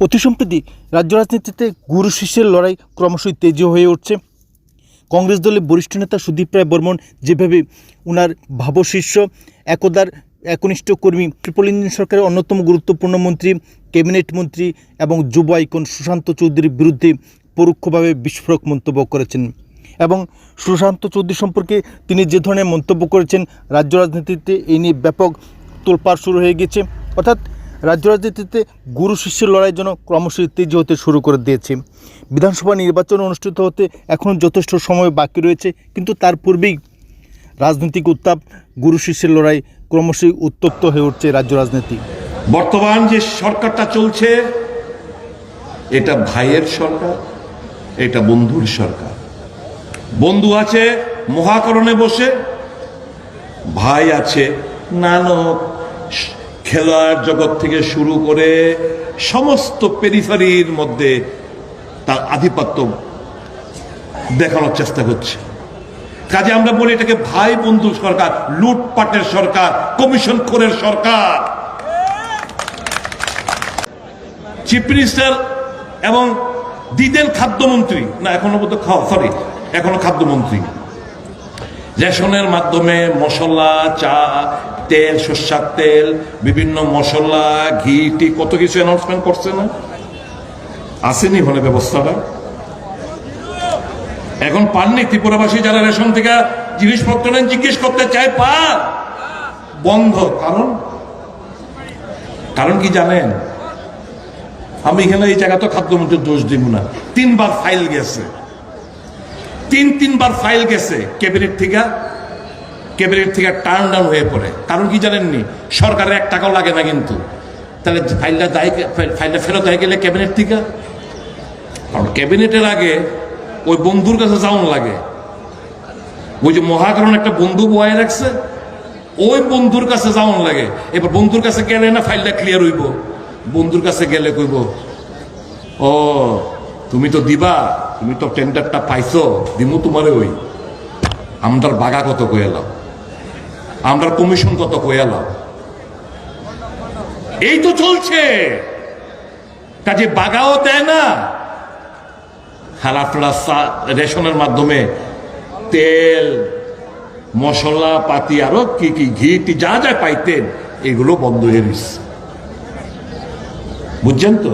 অতি সম্প্রতি রাজ্য রাজনীতিতে গুরু শিষ্যের লড়াই ক্রমশই তেজি হয়ে উঠছে। কংগ্রেস দলের বরিষ্ঠ নেতা সুদীপ রায় বর্মন যেভাবে উনার ভাবশিষ্য একদার একনিষ্ঠ কর্মী ট্রিপল ইঞ্জিন সরকারের অন্যতম গুরুত্বপূর্ণ মন্ত্রী, ক্যাবিনেট মন্ত্রী এবং যুব আইকন সুশান্ত চৌধুরীর বিরুদ্ধে পরোক্ষভাবে বিস্ফোরক মন্তব্য করেছেন এবং সুশান্ত চৌধুরী সম্পর্কে তিনি যে ধরনের মন্তব্য করেছেন, রাজ্য রাজনীতিতে এই নিয়ে ব্যাপক তোলপাড় শুরু হয়ে গেছে। অর্থাৎ রাজ্য রাজনীতিতে গুরু শিষ্যের লড়াই জন্য ক্রমশই তেজি হতে শুরু করে দিয়েছে। বিধানসভা নির্বাচন অনুষ্ঠিত হতে এখনও যথেষ্ট সময় বাকি রয়েছে, কিন্তু তার পূর্বেই রাজনৈতিক উত্তাপ, গুরু শিষ্যের লড়াই ক্রমশই উত্তপ্ত হয়ে উঠছে রাজ্য রাজনীতি। বর্তমান যে সরকারটা চলছে, এটা ভাইয়ের সরকার, এটা বন্ধুর সরকার। বন্ধু আছে, মহাকরণে বসে, ভাই আছে, নানক খেলোয়াড় জগৎ থেকে শুরু করে সমস্ত পেরিফারির মধ্যে তার আধিপত্য দেখানোর চেষ্টা করছে। কাজে আমরা বলি এটাকে ভাই বন্ধু সরকার, লুটপাটের সরকার, কমিশন খোরের সরকার। চিফ মিনিস্টার এবং দিদেন খাদ্যমন্ত্রী, না, এখনও বোধ খাওয়া সরি এখনও খাদ্যমন্ত্রী। রেশনের মাধ্যমে মশলা, চা তেল, সর্ষার তেল, বিভিন্ন মশলা, ঘি, টি, কত কিছু অ্যানাউন্সমেন্ট করছে না? আসেনি হলে ব্যবস্থাটা? এখন পাননি ত্রিপুরাবাসী যারা রেশন থেকে জিনিসপত্র নেন, জিজ্ঞেস করতে চায় পান বন্ধ। কারণ? কারণ কি জানেন? আমি এখানে এই জায়গা তো খাদ্যমন্ত্রীর দোষ দিব না। তিনবার ফাইল গেছে। তিন, তিনবার ফাইল গেছে ক্যাবিনেট থেকে। ক্যাবিনেট থেকে টার্ন ডাউন হয়ে পড়ে। কারণ কি জানেননি? সরকারের এক টাকাও লাগে না কিন্তু। তাহলে ফাইলটা দায় ফাইলটা ফেরত হয়ে গেলে ক্যাবিনেট থেকে? কারণ ক্যাবিনেটের আগে ওই বন্ধুর কাছে যাওন লাগে। ওই যে মহাকরণ একটা বন্ধু বয়ে রাখছে, ওই বন্ধুর কাছে যাওন লাগে। এবার বন্ধুর কাছে গেলে না ফাইলটা ক্লিয়ার হইব? বন্ধুর কাছে গেলে কইব, ও, তুমি তো দিবা, তুমি তো টেন্ডারটা পাইছো, দিমু তোমারে ওই। আমদার বাগা কত কয়েলাম আমরা কমিশন কত কয়েলাম এই তো চলছে। কাজে বাগাও দেয় না। হারাফড়া রেশনের মাধ্যমে তেল, মশলা, পাতি, আরও কি কি, ঘি, টি, যা যা পাইতেন, এগুলো বন্ধ হয়ে গেছে বুঝছেন তো?